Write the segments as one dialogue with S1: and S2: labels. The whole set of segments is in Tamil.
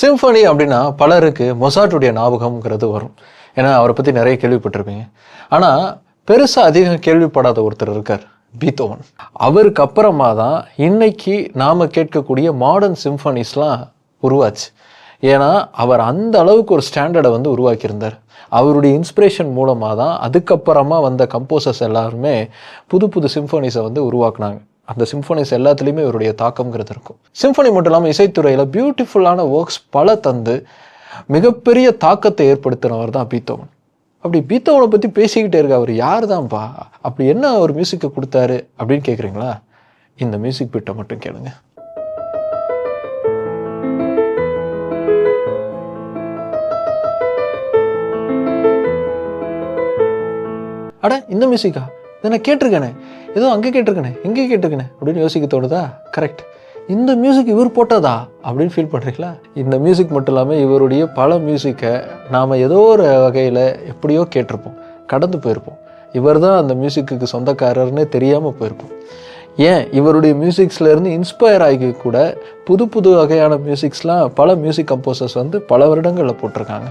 S1: சிம்ஃபனி அப்படின்னா பலருக்கு மொசாட்டுடைய ஞாபகம்ங்கிறது வரும். ஏன்னா அவரை பற்றி நிறைய கேள்விப்பட்டிருப்பீங்க. ஆனால் பெருசாக அதிகம் கேள்விப்படாத ஒருத்தர் இருக்கார் பீத்தோவன். அவருக்கு அப்புறமா தான் இன்னைக்கு நாம் கேட்கக்கூடிய மாடர்ன் சிம்ஃபனிஸ்லாம் உருவாச்சு. ஏன்னா அவர் அந்த அளவுக்கு ஒரு ஸ்டாண்டர்டை வந்து உருவாக்கியிருந்தார். அவருடைய இன்ஸ்பிரேஷன் மூலமாக தான் அதுக்கப்புறமா வந்த கம்போசர்ஸ் எல்லாருமே புது புது சிம்ஃபனிஸை வந்து உருவாக்குனாங்க. அந்த சிம்ஃபனிஸ் எல்லாத்துலேயுமே இவருடைய தாக்கம்ங்கிறது இருக்கும். சிம்ஃபனி மட்டும் இல்லாமல் இசைத்துறையில் பியூட்டிஃபுல்லான ஒர்க்ஸ் பல தந்து மிகப்பெரிய தாக்கத்தை ஏற்படுத்தினவர் தான் பீத்தோவன். அப்படி பீத்தோவனை பற்றி பேசிக்கிட்டே இருக்க அவர் யார் தான்ப்பா அப்படி என்ன ஒரு மியூசிக்கை கொடுத்தாரு அப்படின்னு கேட்குறீங்களா இந்த மியூசிக் பீட்டை மட்டும் கேளுங்க. அட இந்த மியூசிக்கா இதை நான் கேட்டிருக்கேனே. ஏதோ அங்கே கேட்டிருக்கேனே இங்கே கேட்டிருக்கேனே அப்படின்னு யோசிக்க தோணுதா? கரெக்ட் இந்த மியூசிக் இவர் போட்டதா? அப்படின்னு ஃபீல் பண்ணுறீங்களா இந்த மியூசிக் மட்டும் இல்லாமல் இவருடைய பல மியூசிக்கை நாம் ஏதோ ஒரு வகையில் எப்படியோ கேட்டிருப்போம் கடந்து போயிருப்போம். இவர் தான் அந்த மியூசிக்கு சொந்தக்காரர்னே தெரியாமல் போயிருப்போம். ஏன்? இவருடைய மியூசிக்ஸ்லேருந்து இன்ஸ்பயர் ஆகி கூட புது புது வகையான மியூசிக்ஸ்லாம் பல மியூசிக் கம்போசர்ஸ் வந்து பல வருடங்களில் போட்டிருக்காங்க.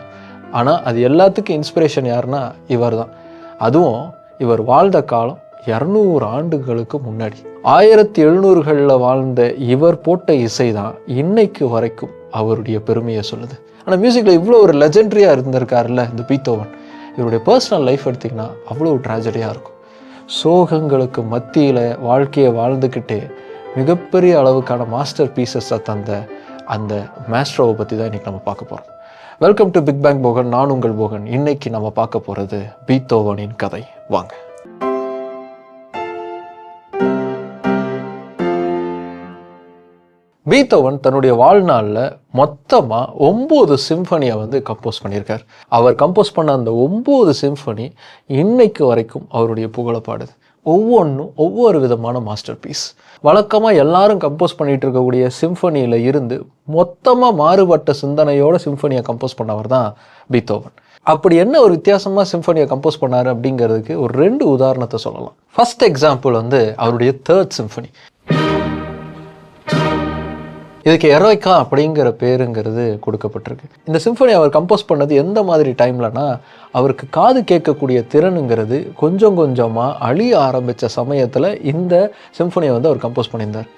S1: ஆனால் அது எல்லாத்துக்கும் இன்ஸ்பிரேஷன் யாருன்னா இவர் தான் அதுவும் இவர் வாழ்ந்த காலம் இரநூறு ஆண்டுகளுக்கு முன்னாடி. ஆயிரத்தி எழுநூறுகளில் வாழ்ந்த இவர் போட்ட இசை தான் இன்னைக்கு வரைக்கும் அவருடைய பெருமையை சொல்லுது. ஆனால் மியூசிக்கில் இவ்வளோ ஒரு லெஜெண்ட்ரியாக இருந்திருக்காருல்ல இந்த பீத்தோவன். இவருடைய பர்சனல் லைஃப் எடுத்திங்கன்னா அவ்வளோ ட்ராஜடியாக இருக்கும். சோகங்களுக்கு மத்தியில் வாழ்க்கையை வாழ்ந்துக்கிட்டே மிகப்பெரிய அளவுக்கான மாஸ்டர் பீசஸை தந்த அந்த மேஸ்ட்ரோவை பற்றி தான் இன்றைக்கி நம்ம பார்க்க போகிறோம் welcome to big bang Bogan நான் உங்கள் போகன் இன்னைக்கு நம்ம பார்க்க போகிறது பீத்தோவனின் கதை. வாங்க. பீத்தோவன் தன்னுடைய வாழ்நாளில் மொத்தமாக ஒம்பது சிம்ஃபனியை வந்து கம்போஸ் பண்ணியிருக்கார். அவர் கம்போஸ் பண்ண அந்த ஒம்பது சிம்ஃபனி இன்னைக்கு வரைக்கும் அவருடைய புகழ பாடுது. ஒவ்வொன்றும் ஒவ்வொரு விதமான மாஸ்டர் பீஸ் வழக்கமாக எல்லாரும் கம்போஸ் பண்ணிகிட்டு இருக்கக்கூடிய சிம்ஃபனியில் இருந்து மொத்தமாக மாறுபட்ட சிந்தனையோட சிம்ஃபனியை கம்போஸ் பண்ணவர் தான் பீத்தோவன் அப்படி என்ன ஒரு வித்தியாசமாக சிம்ஃபனியை கம்போஸ் பண்ணார் அப்படிங்கிறதுக்கு ஒரு ரெண்டு உதாரணத்தை சொல்லலாம். ஃபஸ்ட் எக்ஸாம்பிள் வந்து அவருடைய தேர்ட் சிம்ஃபனி இதுக்கு எரோய்க்கா அப்படிங்கிற பேருங்கிறது கொடுக்கப்பட்டிருக்கு. இந்த சிம்ஃபனி அவர் கம்போஸ் பண்ணது எந்த மாதிரி டைம்லனா அவருக்கு காது கேட்கக்கூடிய திறனுங்கிறது கொஞ்சம் கொஞ்சமாக அழிய ஆரம்பித்த சமயத்தில் இந்த சிம்ஃபனியை வந்து அவர் கம்போஸ் பண்ணியிருந்தார்.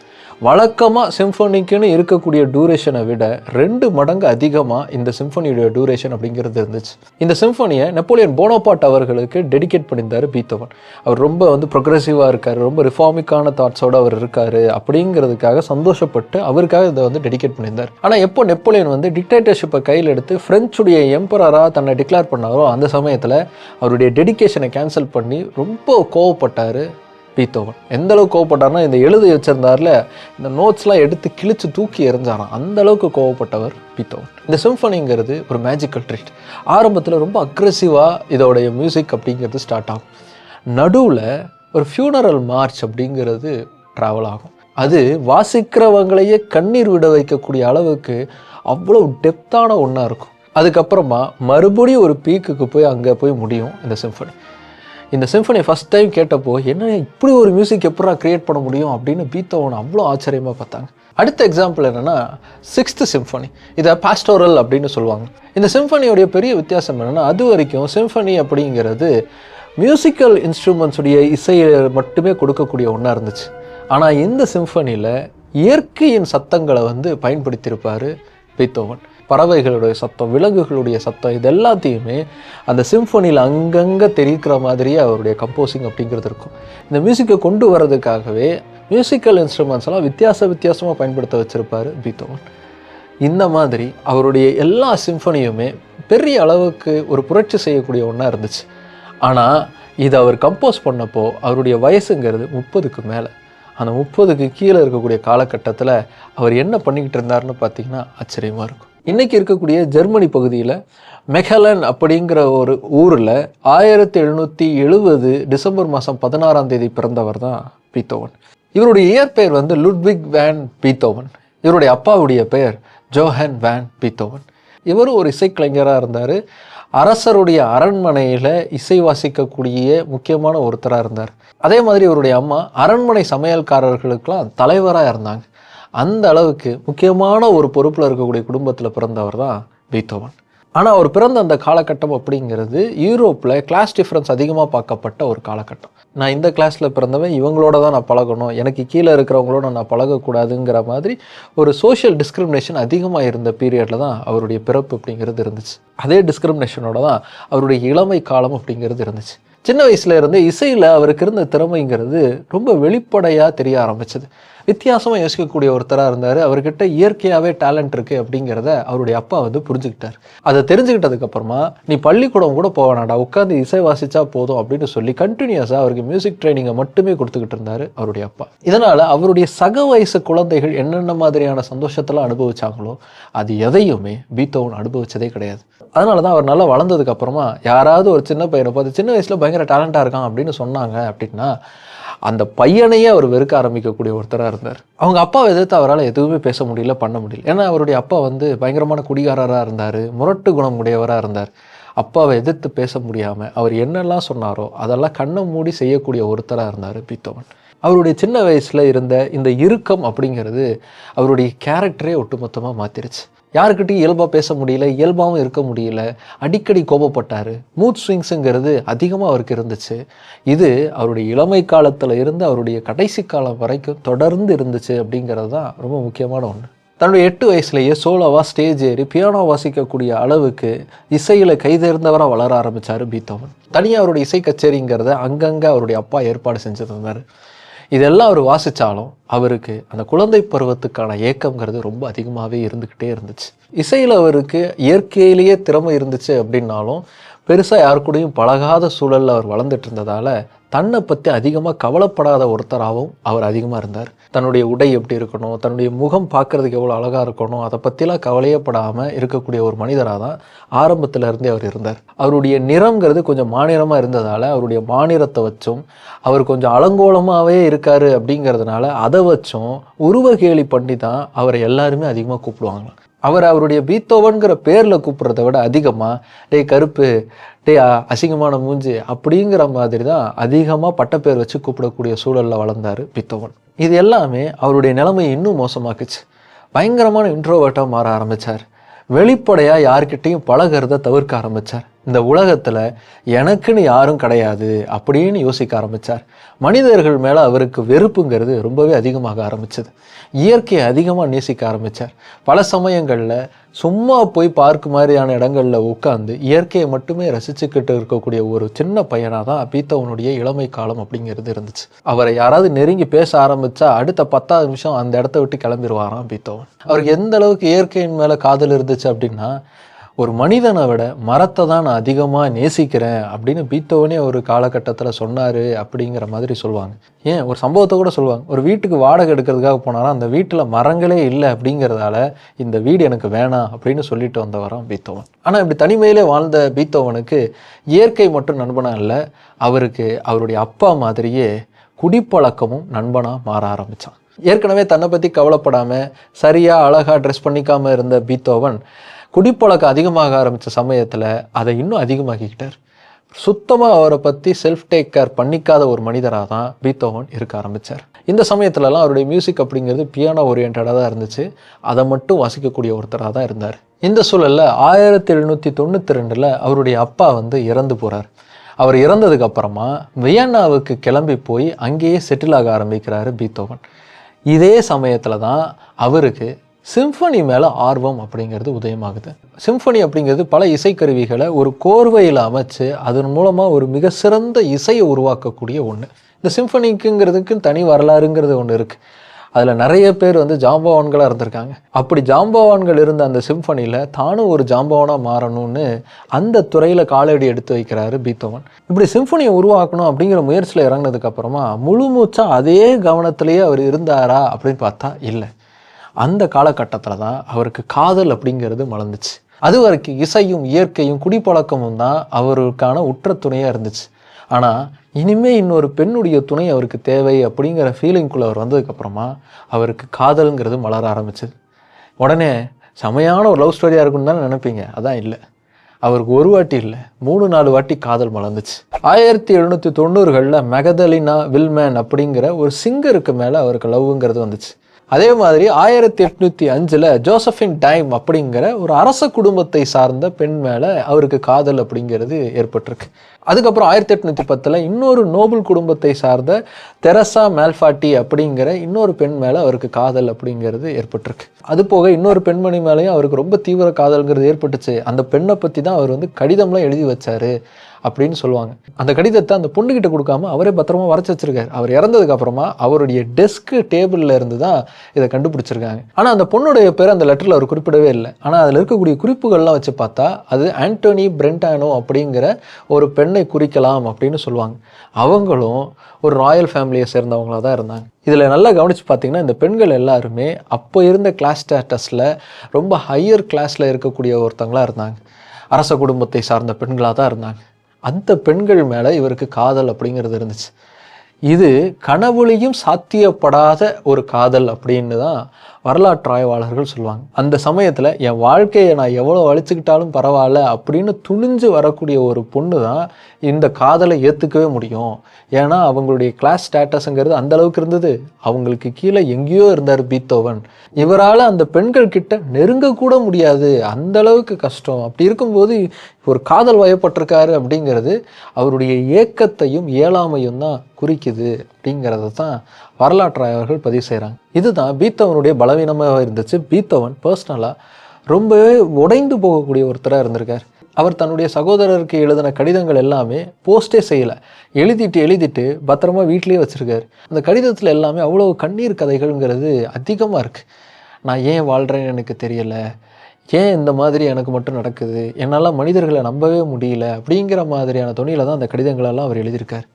S1: வழக்கமாக சிம்ஃபனிக்குன்னு இருக்கக்கூடிய டூரேஷனை விட ரெண்டு மடங்கு அதிகமாக இந்த சிம்ஃபோனியுடைய டூரேஷன் அப்படிங்கிறது இருந்துச்சு. இந்த சிம்ஃபனியை நெப்போலியன் போனோபாட் அவர்களுக்கு டெடிகேட் பண்ணியிருந்தார் பீத்தவன். அவர் ரொம்ப வந்து ப்ரொக்ரெசிவாக இருக்கார் ரொம்ப ரிஃபார்மிக்கான தாட்ஸோடு அவர் இருக்கார் அப்படிங்கிறதுக்காக சந்தோஷப்பட்டு அவருக்காக இதை வந்து டெடிகேட் பண்ணியிருந்தார். ஆனால் எப்போ நெப்போலியன் வந்து டிக்டேட்டர்ஷிப்பை கையில் எடுத்து ஃப்ரெஞ்சுடைய எம்பரராக தன்னை டிக்ளேர் பண்ணாரோ அந்த சமயத்தில் அவருடைய டெடிகேஷனை கேன்சல் பண்ணி ரொம்ப கோவப்பட்டார். பீத்தோவன். எந்த அளவுக்கு கோவப்பட்டார்னா இந்த எழுதி வச்சிருந்தார்ல இந்த நோட்ஸ்லாம் எடுத்து கிழிச்சு தூக்கி எறிஞ்சாராம். அந்த அளவுக்கு கோவப்பட்டவர் பீத்தோவன். இந்த சிம்ஃபனிங்கிறது ஒரு மேஜிக்கல் ட்ரீட் ஆரம்பத்தில் ரொம்ப அக்ரெசிவாக இதோடைய மியூசிக் அப்படிங்கிறது ஸ்டார்ட் ஆகும். நடுவில் ஒரு ஃபியூனரல் மார்ச் அப்படிங்கிறது ட்ராவல் ஆகும். அது வாசிக்கிறவங்களையே கண்ணீர் விட வைக்கக்கூடிய அளவுக்கு அவ்வளோ டெப்த்தான ஒன்றா இருக்கும். அதுக்கப்புறமா மறுபடியும் ஒரு பீக்குக்கு போய் அங்கே போய் முடியும் இந்த சிம்ஃபனி இந்த சிம்ஃபனி ஃபஸ்ட் டைம் கேட்டப்போ என்ன இப்படி ஒரு மியூசிக் எப்படா க்ரியேட் பண்ண முடியும்? அப்படின்னு பீத்தோவன் அவ்வளோ ஆச்சரியமாக பார்த்தாங்க. அடுத்த எக்ஸாம்பிள் என்னென்னா சிக்ஸ்த்து சிம்ஃபனி இதை பாஸ்டோரல் அப்படின்னு சொல்லுவாங்க. இந்த சிம்ஃபனியோடைய பெரிய வித்தியாசம் என்னென்னா அது வரைக்கும் சிம்ஃபனி அப்படிங்கிறது மியூசிக்கல் இன்ஸ்ட்ருமெண்ட்ஸுடைய இசையை மட்டுமே கொடுக்கக்கூடிய ஒன்றா இருந்துச்சு. ஆனால் இந்த சிம்ஃபனியில் இயற்கையின் சத்தங்களை வந்து பயன்படுத்தியிருப்பார் பீத்தோவன். பறவைகளுடைய சத்தம் விலங்குகளுடைய சத்தம் இது எல்லாத்தையுமே அந்த சிம்ஃபனியில் அங்கங்கே தெரிவிக்கிற மாதிரியே அவருடைய கம்போசிங் அப்படிங்கிறது இருக்கும். இந்த மியூசிக்கை கொண்டு வர்றதுக்காகவே மியூசிக்கல் இன்ஸ்ட்ருமெண்ட்ஸ் எல்லாம் வித்தியாச வித்தியாசமாக பயன்படுத்த வச்சுருப்பார் பீத்தோன் இந்த மாதிரி அவருடைய எல்லா சிம்ஃபனியுமே பெரிய அளவுக்கு ஒரு புரட்சி செய்யக்கூடிய ஒன்றா இருந்துச்சு. ஆனால் இதை அவர் கம்போஸ் பண்ணப்போ அவருடைய வயசுங்கிறது முப்பதுக்கு மேலே. அந்த முப்பதுக்கு கீழே இருக்கக்கூடிய காலகட்டத்தில் அவர் என்ன பண்ணிக்கிட்டு இருந்தாருன்னு பார்த்தீங்கன்னா ஆச்சரியமாக இருக்கும். இன்றைக்கி இருக்கக்கூடிய ஜெர்மனி பகுதியில் மெஹலன் அப்படிங்கிற ஒரு ஊரில் ஆயிரத்தி எழுநூற்றி எழுபது டிசம்பர் மாதம் பதினாறாம் தேதி பிறந்தவர் தான் பீத்தோவன். இவருடைய இயற்பெயர் வந்து லுட்விக் வேன் பீத்தோவன். இவருடைய அப்பாவுடைய பெயர் ஜோஹன் வேன் பீத்தோவன். இவரும் ஒரு இசைக்கலைஞராக இருந்தார். அரசருடைய அரண்மனையில் இசை வாசிக்கக்கூடிய முக்கியமான ஒருத்தராக இருந்தார். அதே மாதிரி இவருடைய அம்மா அரண்மனை சமையல்காரர்களுக்கெல்லாம் தலைவராக இருந்தாங்க. அந்த அளவுக்கு முக்கியமான ஒரு பொறுப்பில் இருக்கக்கூடிய குடும்பத்தில் பிறந்தவர் தான் பீத்தோவன். ஆனால் அவர் பிறந்த அந்த காலகட்டம் அப்படிங்கிறது யூரோப்பில் கிளாஸ் டிஃப்ரென்ஸ் அதிகமாக பார்க்கப்பட்ட ஒரு காலகட்டம். நான் இந்த கிளாஸில் பிறந்தவன் இவங்களோட தான் நான் பழகணும் எனக்கு கீழே இருக்கிறவங்களோட நான் பழகக்கூடாதுங்கிற மாதிரி ஒரு சோஷியல் டிஸ்கிரிமினேஷன் அதிகமாக இருந்த பீரியடில் தான் அவருடைய பிறப்பு அப்படிங்கிறது இருந்துச்சு. அதே டிஸ்கிரிமினேஷனோட தான் அவருடைய இளமை காலம் அப்படிங்கிறது இருந்துச்சு. சின்ன வயசுல இருந்து இசையில் அவருக்கு இருந்த திறமைங்கிறது ரொம்ப வெளிப்படையாக தெரிய ஆரம்பிச்சது. வித்தியாசமாக யோசிக்கக்கூடிய ஒருத்தராக இருந்தார். அவர்கிட்ட இயற்கையாகவே டேலண்ட் இருக்குது அப்படிங்கிறத அவருடைய அப்பா வந்து புரிஞ்சுக்கிட்டார். அதை தெரிஞ்சுக்கிட்டதுக்கு அப்புறமா நீ பள்ளிக்கூடம் கூட போவேனாடா உட்காந்து இசை வாசிச்சா போதும் அப்படின்னு சொல்லி கண்டினியூஸாக அவருக்கு மியூசிக் ட்ரைனிங்கை மட்டுமே கொடுத்துக்கிட்டு இருந்தார் அவருடைய அப்பா. இதனால் அவருடைய சக வயசு குழந்தைகள் என்னென்ன மாதிரியான சந்தோஷத்தெல்லாம் அனுபவிச்சாங்களோ அது எதையுமே பீத்தோவன் அனுபவிச்சதே கிடையாது. அதனால தான் அவர் நல்லா வளர்ந்ததுக்கு அப்புறமா யாராவது ஒரு சின்ன பையனை பார்த்து சின்ன வயசில் பயங்கர டேலண்டாக இருக்கான் அப்படின்னு சொன்னாங்க அப்படின்னா அந்த பையனையே அவர் வெறுக்க ஆரம்பிக்கக்கூடிய ஒருத்தராக இருந்தார். அவங்க அப்பாவை எதிர்த்து அவரால் எதுவுமே பேச முடியல பண்ண முடியல. ஏன்னா அவருடைய அப்பா வந்து பயங்கரமான குடிகாரராக இருந்தார் முரட்டு குணம் உடையவராக இருந்தார். அப்பாவை எதிர்த்து பேச முடியாமல் அவர் என்னெல்லாம் சொன்னாரோ அதெல்லாம் கண்ணை மூடி செய்யக்கூடிய ஒருத்தராக இருந்தார் பீத்தோவன். அவருடைய சின்ன வயசில் இருந்த இந்த இறுக்கம் அப்படிங்கிறது அவருடைய கேரக்டரே ஒட்டுமொத்தமாக மாற்றிருச்சு யாருக்கிட்டையும் இயல்பாக பேச முடியல இயல்பாகவும் இருக்க முடியல. அடிக்கடி கோபப்பட்டார். மூத் ஸ்விங்ஸுங்கிறது அதிகமாக அவருக்கு இருந்துச்சு. இது அவருடைய இளமை காலத்தில் இருந்து அவருடைய கடைசி காலம் வரைக்கும் தொடர்ந்து இருந்துச்சு அப்படிங்கிறது தான் ரொம்ப முக்கியமான ஒன்று தன்னுடைய எட்டு வயசுலேயே சோலோவாக ஸ்டேஜ் ஏறி பியானோ வாசிக்கக்கூடிய அளவுக்கு இசையில் கைதேர்ந்தவராக வளர ஆரம்பித்தார் பீத்தோவன். தனியாக அவருடைய இசை கச்சேரிங்கிறத அங்கங்கே அவருடைய அப்பா ஏற்பாடு செஞ்சுருந்தார். இதெல்லாம் அவர் வாசித்தாலும் அவருக்கு அந்த குழந்தை பருவத்துக்கான ஏக்கம்ங்கிறது ரொம்ப அதிகமாகவே இருந்துக்கிட்டே இருந்துச்சு. இசையில் அவருக்கு இயற்கையிலேயே திறமை இருந்துச்சு அப்படின்னாலும் பெருசாக யார் கூடயும் பழகாத சூழலில் அவர் வளர்ந்துட்டு இருந்ததால் தன்னை பற்றி அதிகமாக கவலைப்படாத ஒருத்தராகவும் அவர் அதிகமாக இருந்தார். தன்னுடைய உடை எப்படி இருக்கணும் தன்னுடைய முகம் பார்க்குறதுக்கு எவ்வளோ அழகாக இருக்கணும் அதை பற்றிலாம் கவலையப்படாமல் இருக்கக்கூடிய ஒரு மனிதராக தான் ஆரம்பத்தில் இருந்தே அவர் இருந்தார். அவருடைய நிறம்ங்கிறது கொஞ்சம் மாநிலமாக இருந்ததால் அவருடைய மாநிலத்தை வச்சும் அவர் கொஞ்சம் அலங்கோலமாகவே இருக்கார் அப்படிங்கிறதுனால அதை வச்சும் உருவகேலி பண்ணி தான் அவரை எல்லாருமே அதிகமாக கூப்பிடுவாங்களாம். அவர் அவருடைய பீத்தோவன்கிற பேரில் கூப்பிட்றத விட அதிகமாக டேய் கருப்பு டேய் அசிங்கமான மூஞ்சி அப்படிங்கிற மாதிரி தான் அதிகமாக பட்டப்பேர் வச்சு கூப்பிடக்கூடிய சூழலில் வளர்ந்தார் பீத்தோவன். இது எல்லாமே அவருடைய நிலைமையை இன்னும் மோசமாக்குச்சு. பயங்கரமான இன்ட்ரோவர்ட்டாக மாற ஆரம்பித்தார் வெளிப்படையாக யார்கிட்டையும் பழகிறத தவிர்க்க ஆரம்பித்தார் இந்த உலகத்தில் எனக்குன்னு யாரும் கிடையாது அப்படின்னு யோசிக்க ஆரம்பித்தார் மனிதர்கள் மேலே அவருக்கு வெறுப்புங்கிறது ரொம்பவே அதிகமாக ஆரம்பித்தது இயற்கையை அதிகமாக நேசிக்க ஆரம்பித்தார் பல சமயங்களில் சும்மா போய் பார்க்க மாதிரியான இடங்களில் உட்காந்து இயற்கையை மட்டுமே ரசிச்சுக்கிட்டு இருக்கக்கூடிய ஒரு சின்ன பையனாக தான் பீத்தவனுடைய இளமை காலம் அப்படிங்கிறது இருந்துச்சு. அவரை யாராவது நெருங்கி பேச ஆரம்பித்தா அடுத்த பத்தாவது நிமிஷம் அந்த இடத்த விட்டு கிளம்பிடுவாராம் பீத்தவன். அவருக்கு எந்த அளவுக்கு இயற்கையின் மேலே காதல் இருந்துச்சு அப்படின்னா ஒரு மனிதனை விட மரத்தை தான் நான் அதிகமாக நேசிக்கிறேன் அப்படின்னு பீத்தோவனே ஒரு காலகட்டத்தில் சொன்னார் அப்படிங்கிற மாதிரி சொல்லுவாங்க. ஏன்? ஒரு சம்பவத்தை கூட சொல்லுவாங்க. ஒரு வீட்டுக்கு வாடகை எடுக்கிறதுக்காக போனாலும் அந்த வீட்டில் மரங்களே இல்லை அப்படிங்கிறதால இந்த வீடு எனக்கு வேணாம் அப்படின்னு சொல்லிட்டு வந்தவராம் பீத்தோவன். ஆனால் இப்படி தனிமையிலே வாழ்ந்த பீத்தோவனுக்கு இயற்கை மட்டும் நண்பனாக இல்லை அவருக்கு அவருடைய அப்பா மாதிரியே குடிப்பழக்கமும் நண்பனாக மாற ஆரம்பித்தான் ஏற்கனவே தன்னை பற்றி கவலைப்படாமல் சரியாக அழகாக ட்ரெஸ் பண்ணிக்காமல் இருந்த பீத்தோவன் குடிப்பழக்கம் அதிகமாக ஆரம்பித்த சமயத்தில் அதை இன்னும் அதிகமாக்கிக்கிட்டார். சுத்தமாக அவரை பற்றி செல்ஃப் டேக் கேர் பண்ணிக்காத ஒரு மனிதராக தான் பீத்தோவன் இருக்க ஆரம்பித்தார் இந்த சமயத்துலலாம் அவருடைய மியூசிக் அப்படிங்கிறது பியானோ ஓரியன்டாக தான் இருந்துச்சு. அதை மட்டும் வாசிக்கக்கூடிய ஒருத்தராக தான் இருந்தார். இந்த சூழலில் ஆயிரத்தி எழுநூற்றி தொண்ணூற்றி ரெண்டில் அவருடைய அப்பா வந்து இறந்து போகிறார் அவர் இறந்ததுக்கு அப்புறமா வியன்னாவுக்கு கிளம்பி போய் அங்கேயே செட்டில் ஆக ஆரம்பிக்கிறாரு பீத்தோவன் இதே சமயத்தில் தான் அவருக்கு சிம்ஃபனி மேலே ஆர்வம் அப்படிங்கிறது உதயமாகுது. சிம்ஃபனி அப்படிங்கிறது பல இசைக்கருவிகளை ஒரு கோர்வையில் அமைச்சு அதன் மூலமாக ஒரு மிக சிறந்த இசையை உருவாக்கக்கூடிய ஒன்று இந்த சிம்ஃபனிக்குங்கிறதுக்கு தனி வரலாறுங்கிறது ஒன்று இருக்குது அதில் நிறைய பேர் வந்து ஜாம்பவான்களாக இருந்திருக்காங்க. அப்படி ஜாம்பவான்கள் இருந்த அந்த சிம்ஃபனியில் தானும் ஒரு ஜாம்பவானாக மாறணும்னு அந்த துறையில் காலடி எடுத்து வைக்கிறாரு பீத்தோவன். இப்படி சிம்ஃபனியை உருவாக்கணும் அப்படிங்கிற முயற்சியில் இறங்கினதுக்கப்புறமா முழு மூச்சா அதே கவனத்திலேயே அவர் இருந்தாரா அப்படின்னு பார்த்தா இல்லை. அந்த காலகட்டத்தில் தான் அவருக்கு காதல் அப்படிங்கிறது மலர்ந்துச்சு. அது வரைக்கும் இசையும் இயற்கையும் குடிப்பழக்கமும் தான் அவருக்கான உற்ற துணையாக இருந்துச்சு. ஆனால் இனிமே இன்னொரு பெண்ணுடைய துணை அவருக்கு தேவை அப்படிங்கிற ஃபீலிங்குள்ளே அவர் வந்ததுக்கப்புறமா அவருக்கு காதலுங்கிறது மலர ஆரம்பிச்சது. உடனே செமையான ஒரு லவ் ஸ்டோரியாக இருக்குன்னு தானே நினைப்பீங்க? அதான் இல்லை. அவருக்கு ஒரு வாட்டி இல்லை மூணு நாலு வாட்டி காதல் மலர்ந்துச்சு. ஆயிரத்தி எழுநூற்றி தொண்ணூறுகளில் மெகதலினா வில்மேன் அப்படிங்கிற ஒரு சிங்கருக்கு மேலே அவருக்கு லவ்ங்கிறது வந்துச்சு. அதே மாதிரி ஆயிரத்தி எட்நூத்தி அஞ்சுல ஜோசஃபின் டைம் அப்படிங்கிற ஒரு அரச குடும்பத்தை சார்ந்த பெண் மேல அவருக்கு காதல் அப்படிங்கிறது ஏற்பட்டிருக்கு. அதுக்கப்புறம் ஆயிரத்தி எட்நூத்தி பத்துல இன்னொரு நோபல் குடும்பத்தை சார்ந்த தெரசா மேல்ஃபாட்டி அப்படிங்கிற இன்னொரு பெண் மேல அவருக்கு காதல் அப்படிங்கிறது ஏற்பட்டிருக்கு. அது போக இன்னொரு பெண்மணி மேலேயும் அவருக்கு ரொம்ப தீவிர காதல்ங்கிறது ஏற்பட்டுச்சு. அந்த பெண்ணை பத்தி தான் அவர் வந்து கடிதம்லாம் எழுதி வச்சாரு. அப்படின்னு சொல்லுவாங்க. அந்த கடிதத்தை அந்த பொண்ணுகிட்ட கொடுக்காம அவரே பத்திரமா வரைச்சி வச்சிருக்காரு. அவர் இறந்ததுக்கு அப்புறமா அவருடைய டெஸ்க் டேபிள்ல இருந்து தான் இதை கண்டுபிடிச்சிருக்காங்க. ஆனா அந்த பொண்ணுடைய பேர் அந்த லெட்டர்ல அவர் குறிப்பிடவே இல்லை. ஆனா அதுல இருக்கக்கூடிய குறிப்புகள்லாம் வச்சு பார்த்தா அது ஆண்டோனி பிரெண்டானோ அப்படிங்கிற ஒரு பெண்ணை குறிக்கலாம் அப்படின்னு சொல்லுவாங்க. அவங்களும் ஒரு ராயல் ஃபேமிலியை சேர்ந்தவங்களா தான் இருந்தாங்க. இதில் நல்லா கவனித்து பார்த்தீங்கன்னா இந்த பெண்கள் எல்லாருமே அப்போ இருந்த கிளாஸ் ஸ்டேட்டஸில் ரொம்ப ஹையர் கிளாஸில் இருக்கக்கூடிய ஒருத்தங்களாக இருந்தாங்க. அரச குடும்பத்தை சார்ந்த பெண்களாக தான் இருந்தாங்க. அந்த பெண்கள் மேலே இவருக்கு காதல் அப்படிங்கிறது இருந்துச்சு. இது கனவுலையும் சாத்தியப்படாத ஒரு காதல் அப்படின்னு தான் வரலாற்று ஆய்வாளர்கள் சொல்லுவாங்க. அந்த சமயத்தில் என் வாழ்க்கையை நான் எவ்வளோ அழிச்சுக்கிட்டாலும் பரவாயில்ல அப்படின்னு துணிஞ்சு வரக்கூடிய ஒரு பொண்ணு தான் இந்த காதலை ஏற்றுக்கவே முடியும். ஏன்னா அவங்களுடைய கிளாஸ் ஸ்டேட்டஸுங்கிறது அந்த அளவுக்கு இருந்தது. அவங்களுக்கு கீழே எங்கேயோ இருந்தார் பீத்தோவன். இவரால் அந்த பெண்கள் கிட்ட நெருங்கக்கூட முடியாது. அந்த அளவுக்கு கஷ்டம். அப்படி இருக்கும்போது ஒரு காதல் வயப்பட்டிருக்காரு அப்படிங்கிறது அவருடைய ஏக்கத்தையும் இயலாமையும் தான் குறிக்குது அப்படிங்கிறத தான் வரலாற்று ஆய்வர்கள் பதிவு செய்கிறாங்க இதுதான் பீத்தவனுடைய பலவீனமாக இருந்துச்சு. பீத்தவன் பர்சனலாக ரொம்பவே உடைந்து போகக்கூடிய ஒருத்தராக இருந்திருக்கார். அவர் தன்னுடைய சகோதரருக்கு எழுதின கடிதங்கள் எல்லாமே போஸ்டே செய்யலை. எழுதிட்டு எழுதிட்டு பத்திரமா வீட்டிலேயே வச்சுருக்காரு. அந்த கடிதத்தில் எல்லாமே அவ்வளோ கண்ணீர் கதைகள்ங்கிறது அதிகமாக இருக்குது நான் ஏன் வாழ்கிறேன்னு எனக்கு தெரியலை. ஏன் இந்த மாதிரி எனக்கு மட்டும் நடக்குது? என்னால் மனிதர்களை நம்பவே முடியல அப்படிங்கிற மாதிரியான துணியில் தான் அந்த கடிதங்களெல்லாம் அவர் எழுதியிருக்கார்.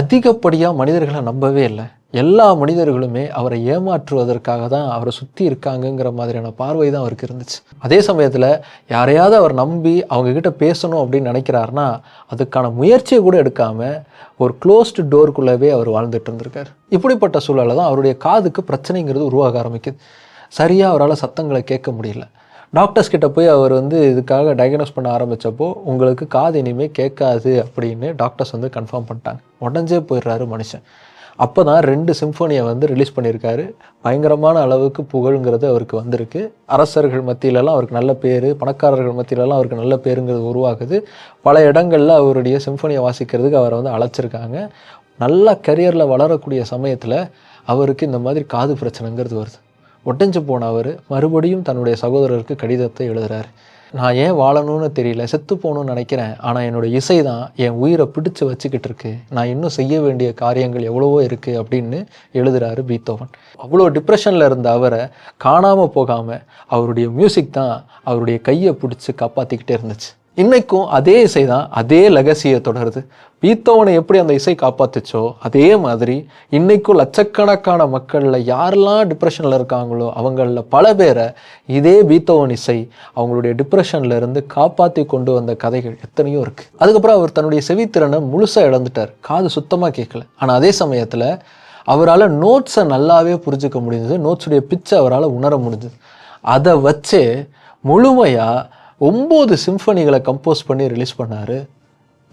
S1: அதிகப்படியாக மனிதர்களை நம்பவே இல்லை. எல்லா மனிதர்களுமே அவரை ஏமாற்றுவதற்காக தான் அவரை சுற்றி இருக்காங்கங்கிற மாதிரியான பார்வை தான் அவருக்கு இருந்துச்சு. அதே சமயத்தில் யாரையாவது அவர் நம்பி அவங்கக்கிட்ட பேசணும் அப்படின்னு நினைக்கிறாருன்னா அதுக்கான முயற்சியை கூட எடுக்காமல் ஒரு க்ளோஸ்டு டோருக்குள்ளவே அவர் வாழ்ந்துட்டு இருந்திருக்கார். இப்படிப்பட்ட சூழலில் தான் அவருடைய காதுக்கு பிரச்சனைங்கிறது உருவாக ஆரம்பிக்குது. சரியாக அவரால் சத்தங்களை கேட்க முடியல. டாக்டர்ஸ் கிட்ட போய் அவர் வந்து இதுக்காக டயக்னோஸ் பண்ண ஆரம்பித்தப்போ உங்களுக்கு காது இனிமேல் கேட்காது அப்படின்னு டாக்டர்ஸ் வந்து கன்ஃபார்ம் பண்ணிட்டாங்க. உடஞ்சே போயிடுறாரு மனுஷன். அப்போ தான் ரெண்டு சிம்ஃபோனியை வந்து ரிலீஸ் பண்ணியிருக்காரு. பயங்கரமான அளவுக்கு புகழுங்கிறது அவருக்கு வந்திருக்கு. அரசர்கள் மத்தியிலலாம் அவருக்கு நல்ல பேர் பணக்காரர்கள் மத்தியிலலாம் அவருக்கு நல்ல பேருங்கிறது உருவாகுது. பல இடங்களில் அவருடைய சிம்ஃபோனியை வாசிக்கிறதுக்கு அவரை வந்து அழைச்சிருக்காங்க. நல்லா கரியரில் வளரக்கூடிய சமயத்தில் அவருக்கு இந்த மாதிரி காது பிரச்சனைங்கிறது வருது. ஒட்டஞ்சு போன அவர் மறுபடியும் தன்னுடைய சகோதரருக்கு கடிதத்தை எழுதுகிறார் நான் ஏன் வாழணும்னு தெரியல செத்து போகணும்னு நினைக்கிறேன். ஆனால் என்னோடய இசை தான் என் உயிரை பிடிச்சு வச்சுக்கிட்டு இருக்கு. நான் இன்னும் செய்ய வேண்டிய காரியங்கள் எவ்வளவோ இருக்குது அப்படின்னு எழுதுகிறாரு பீத்தோவன். அவ்வளோ டிப்ரெஷனில் இருந்த அவரை காணாமல் போகாமல் அவருடைய மியூசிக் தான் அவருடைய கையை பிடிச்சி காப்பாற்றிக்கிட்டே இருந்துச்சு. இன்றைக்கும் அதே இசை தான் அதே லெகசியை தொடருது. பீத்தோவனை எப்படி அந்த இசை காப்பாற்றுச்சோ அதே மாதிரி இன்றைக்கும் லட்சக்கணக்கான மக்களில் யாரெல்லாம் டிப்ரெஷனில் இருக்காங்களோ அவங்களில் பல பேரை இதே பீத்தோவன் இசை அவங்களுடைய டிப்ரெஷன்லேருந்து காப்பாற்றி கொண்டு வந்த கதைகள் எத்தனையோ இருக்குது அதுக்கப்புறம் அவர் தன்னுடைய செவித்திறனை முழுசாக இழந்துட்டார். காது சுத்தமாக கேட்கல. ஆனால் அதே சமயத்தில் அவரால் நோட்ஸை நல்லாவே புரிஞ்சுக்க முடிஞ்சது. நோட்ஸுடைய பிச்சை அவரால் உணர முடிஞ்சது. அதை வச்சே முழுமையாக ஒம்பது சிம்ஃபனிகளை கம்போஸ் பண்ணி ரிலீஸ் பண்ணார்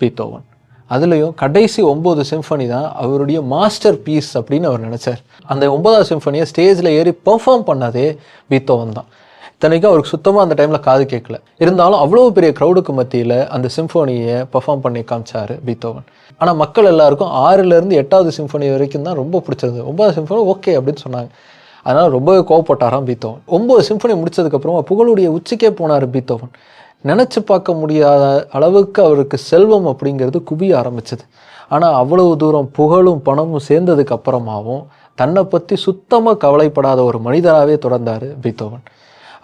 S1: பீத்தோவன். அதுலேயும் கடைசி ஒம்பது சிம்ஃபனி தான் அவருடைய மாஸ்டர் பீஸ் அப்படின்னு அவர் நினச்சார். அந்த ஒன்பதாவது சிம்ஃபனியை ஸ்டேஜில் ஏறி பெர்ஃபார்ம் பண்ணதே பீத்தோவன் தான். இத்தனைக்கும் அவருக்கு சுத்தமாக அந்த டைமில் காது கேட்கல. இருந்தாலும் அவ்வளோ பெரிய க்ரௌடுக்கு மத்தியில் அந்த சிம்ஃபோனியை பெர்ஃபார்ம் பண்ணி காமிச்சார் பீத்தோவன். ஆனால் மக்கள் எல்லாருக்கும் ஆறுலேருந்து எட்டாவது சிம்ஃபோனி வரைக்கும் தான் ரொம்ப பிடிச்சது. ஒன்பதாவது சிம்ஃபோனி ஓகே அப்படின்னு சொன்னாங்க. அதனால் ரொம்பவே கோவப்பட்டாராம் பீத்தோவன். ஒம்பது சிம்ஃபனி முடிச்சதுக்கப்புறமா புகழுடைய உச்சிக்கே போனார் பீத்தோவன். நினச்சி பார்க்க முடியாத அளவுக்கு அவருக்கு செல்வம் அப்படிங்கிறது குவிய ஆரம்பிச்சது. ஆனால் அவ்வளவு தூரம் புகழும் பணமும் சேர்ந்ததுக்கு அப்புறமாவும் தன்னை பற்றி சுத்தமாக கவலைப்படாத ஒரு மனிதராகவே தொடர்ந்தார் பீத்தோவன்.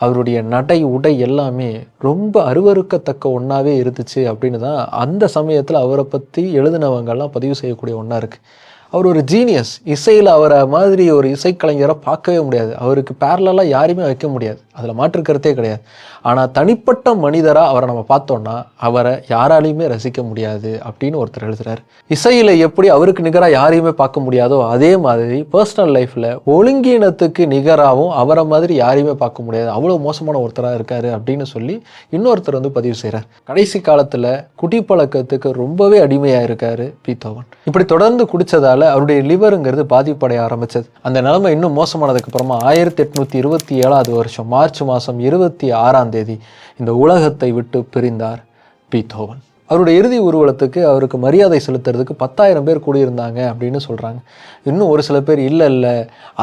S1: அவருடைய நடை உடை எல்லாமே ரொம்ப அருவருக்கத்தக்க ஒன்றாவே இருந்துச்சு அப்படின்னு தான் அந்த சமயத்தில் அவரை பற்றி எழுதினவங்கெல்லாம் பதிவு செய்யக்கூடிய ஒன்றா இருக்குது அவர் ஒரு ஜீனியஸ் இசையில் அவரை மாதிரி ஒரு இசைக்கலைஞரை பார்க்கவே முடியாது. அவருக்கு பேரலாக யாரையுமே வைக்க முடியாது. அதில் மாற்றுக்கருத்தே கிடையாது. ஆனால் தனிப்பட்ட மனிதராக அவரை நம்ம பார்த்தோம்னா அவரை யாராலையுமே ரசிக்க முடியாது அப்படின்னு ஒருத்தர் எழுதுறாரு. இசையில் எப்படி அவருக்கு நிகராக யாரையுமே பார்க்க முடியாதோ அதே மாதிரி பர்சனல் லைஃப்பில் ஒழுங்கினத்துக்கு நிகராகவும் அவரை மாதிரி யாரையுமே பார்க்க முடியாது. அவ்வளோ மோசமான ஒருத்தராக இருக்காரு அப்படின்னு சொல்லி இன்னொருத்தர் வந்து பதிவு செய்கிறார் கடைசி காலத்தில் குடிப்பழக்கத்துக்கு ரொம்பவே அடிமையாக இருக்காரு பீத்தோவன் இப்படி தொடர்ந்து குடித்ததால் அவருடைய லிவருங்கிறது பாதிப்படைய ஆரம்பித்தது அந்த நிலைமை இன்னும் மோசமானதுக்கு அப்புறமா ஆயிரத்தி எட்நூற்றி இருபத்தி ஏழாவது வருஷம் மார்ச் மாதம் இருபத்தி ஆறாம் தேதி இந்த உலகத்தை விட்டு பிரிந்தார் பீத்தோவன். அவருடைய இறுதி ஊர்வலத்துக்கு அவருக்கு மரியாதை செலுத்துறதுக்கு பத்தாயிரம் பேர் கூடியிருந்தாங்க அப்படின்னு சொல்கிறாங்க இன்னும் ஒரு சில பேர் இல்லை இல்லை.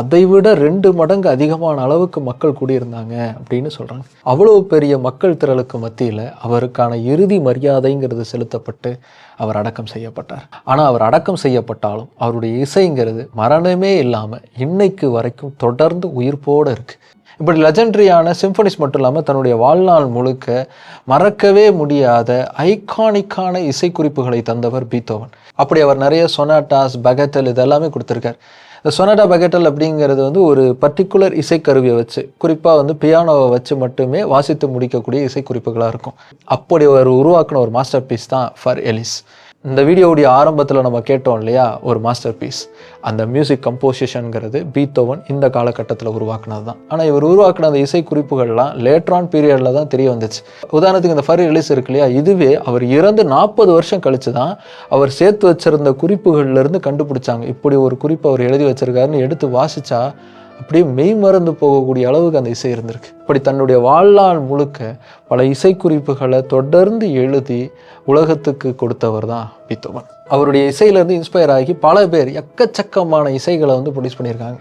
S1: அதை விட ரெண்டு மடங்கு அதிகமான அளவுக்கு மக்கள் கூடியிருந்தாங்க அப்படின்னு சொல்கிறாங்க அவ்வளோ பெரிய மக்கள் திரளுக்கு மத்தியில் அவருக்கான இறுதி மரியாதைங்கிறது செலுத்தப்பட்டு அவர் அடக்கம் செய்யப்பட்டார். ஆனால் அவர் அடக்கம் செய்யப்பட்டாலும் அவருடைய இசைங்கிறது மரணமே இல்லாமல் இன்னைக்கு வரைக்கும் தொடர்ந்து உயிர்ப்போடு இருக்குது இப்படி லெஜண்டரியான சிம்பனிஸ் மட்டும் இல்லாமல் தன்னுடைய வாழ்நாள் முழுக்க மறக்கவே முடியாத ஐகானிக்கான இசைக்குறிப்புகளை தந்தவர் பீத்தோவன். அப்படி அவர் நிறைய சொனாட்டாஸ் பகட்டல் இதெல்லாமே கொடுத்துருக்கார். இந்த சொனாட்டா பகட்டல் அப்படிங்கிறது வந்து ஒரு பர்டிகுலர் இசைக்கருவியை வச்சு குறிப்பாக வந்து பியானோவை வச்சு மட்டுமே வாசித்து முடிக்கக்கூடிய இசைக்குறிப்புகளாக இருக்கும். அப்படி அவர் உருவாக்கின ஒரு மாஸ்டர் பீஸ் தான் ஃபர் எலிஸ் இந்த வீடியோவுடைய ஆரம்பத்தில் நம்ம கேட்டோம் இல்லையா ஒரு மாஸ்டர் பீஸ் அந்த மியூசிக் கம்போசிஷனுங்கிறது பீத்தோவன் இந்த காலகட்டத்தில் உருவாக்குனது தான் ஆனால் இவர் உருவாக்குன அந்த இசை குறிப்புகள்லாம் லேட்ரான் பீரியடில் தான் தெரிய வந்துச்சு. உதாரணத்துக்கு இந்த ஃபர் ரிலீஸ் இருக்கு இல்லையா இதுவே அவர் இறந்து நாற்பது வருஷம் கழிச்சு தான் அவர் சேர்த்து வச்சிருந்த குறிப்புகள்லேருந்து கண்டுபிடிச்சாங்க. இப்படி ஒரு குறிப்பை அவர் எழுதி வச்சிருக்காருன்னு எடுத்து வாசித்தா அப்படியே மெய் மறந்து போகக்கூடிய அளவுக்கு அந்த இசை இருந்திருக்கு. இப்படி தன்னுடைய வாழ்நாள் முழுக்க பல இசைக்குறிப்புகளை தொடர்ந்து எழுதி உலகத்துக்கு கொடுத்தவர் தான் பீத்தோவன் அவருடைய இசையிலேருந்து இன்ஸ்பயர் ஆகி பல பேர் எக்கச்சக்கமான இசைகளை வந்து ப்ரொடியூஸ் பண்ணியிருக்காங்க.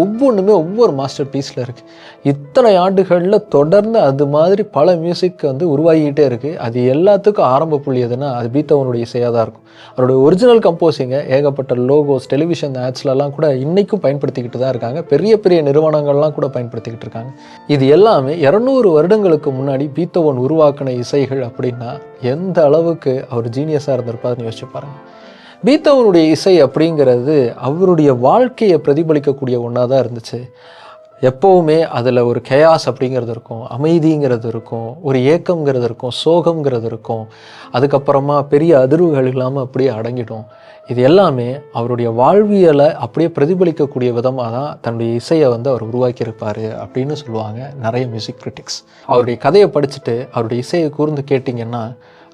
S1: ஒவ்வொன்றுமே ஒவ்வொரு மாஸ்டர் பீஸில் இருக்குது இத்தனை ஆண்டுகளில் தொடர்ந்து அது மாதிரி பல மியூசிக் வந்து உருவாகிக்கிட்டே இருக்குது அது எல்லாத்துக்கும் ஆரம்ப புள்ளி எதுனா அது பீத்தவனுடைய இசையாக தான் இருக்கும். அவருடைய ஒரிஜினல் கம்போசிங்கை ஏகப்பட்ட லோகோஸ் டெலிவிஷன் ஆட்ஸ்லலாம் கூட இன்றைக்கும் பயன்படுத்திக்கிட்டு தான் இருக்காங்க. பெரிய பெரிய நிறுவனங்கள்லாம் கூட பயன்படுத்திக்கிட்டு இருக்காங்க. இது எல்லாமே இரநூறு வருடங்களுக்கு முன்னாடி பீத்தவன் உருவாக்கின இசைகள் அப்படின்னா எந்த அளவுக்கு அவர் ஜீனியஸாக இருந்திருப்பாருன்னு யோசிச்சு பாருங்க. பீத்தவனுடைய இசை அப்படிங்கிறது அவருடைய வாழ்க்கையை பிரதிபலிக்கக்கூடிய ஒன்றா தான் இருந்துச்சு. எப்போவுமே அதில் ஒரு கெயாஸ் அப்படிங்கிறது இருக்கும் அமைதிங்கிறது இருக்கும் ஒரு ஏக்கங்கிறது இருக்கும் சோகங்கிறது இருக்கும். அதுக்கப்புறமா பெரிய அதிர்வுகள் இல்லாமல் அப்படியே அடங்கிடும். இது எல்லாமே அவருடைய வாழ்வியலை அப்படியே பிரதிபலிக்கக்கூடிய விதமாக தான் தன்னுடைய இசையை வந்து அவர் உருவாக்கியிருப்பார் அப்படின்னு சொல்லுவாங்க நிறைய மியூசிக் கிரிட்டிக்ஸ் அவருடைய கதையை படிச்சுட்டு அவருடைய இசையை கூர்ந்து கேட்டிங்கன்னா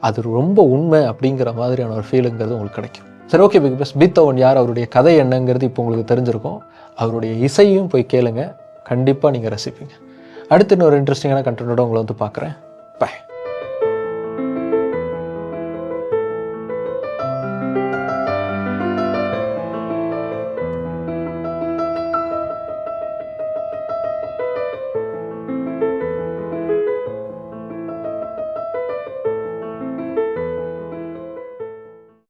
S1: அது ரொம்ப உண்மை அப்படிங்கிற மாதிரியான ஒரு ஃபீலுங்கிறது உங்களுக்கு கிடைக்கும். சரி ஓகே பிக் பஸ் பீத்தவன் யார்? அவருடைய கதை என்னங்கிறது இப்போ உங்களுக்கு தெரிஞ்சிருக்கும். அவருடைய இசையும் போய் கேளுங்கள் கண்டிப்பாக நீங்கள் ரசிப்பீங்க. அடுத்து இன்னொரு இன்ட்ரெஸ்டிங்கான கண்டென்ட்டோட உங்களை வந்து பார்க்குறேன். பாய்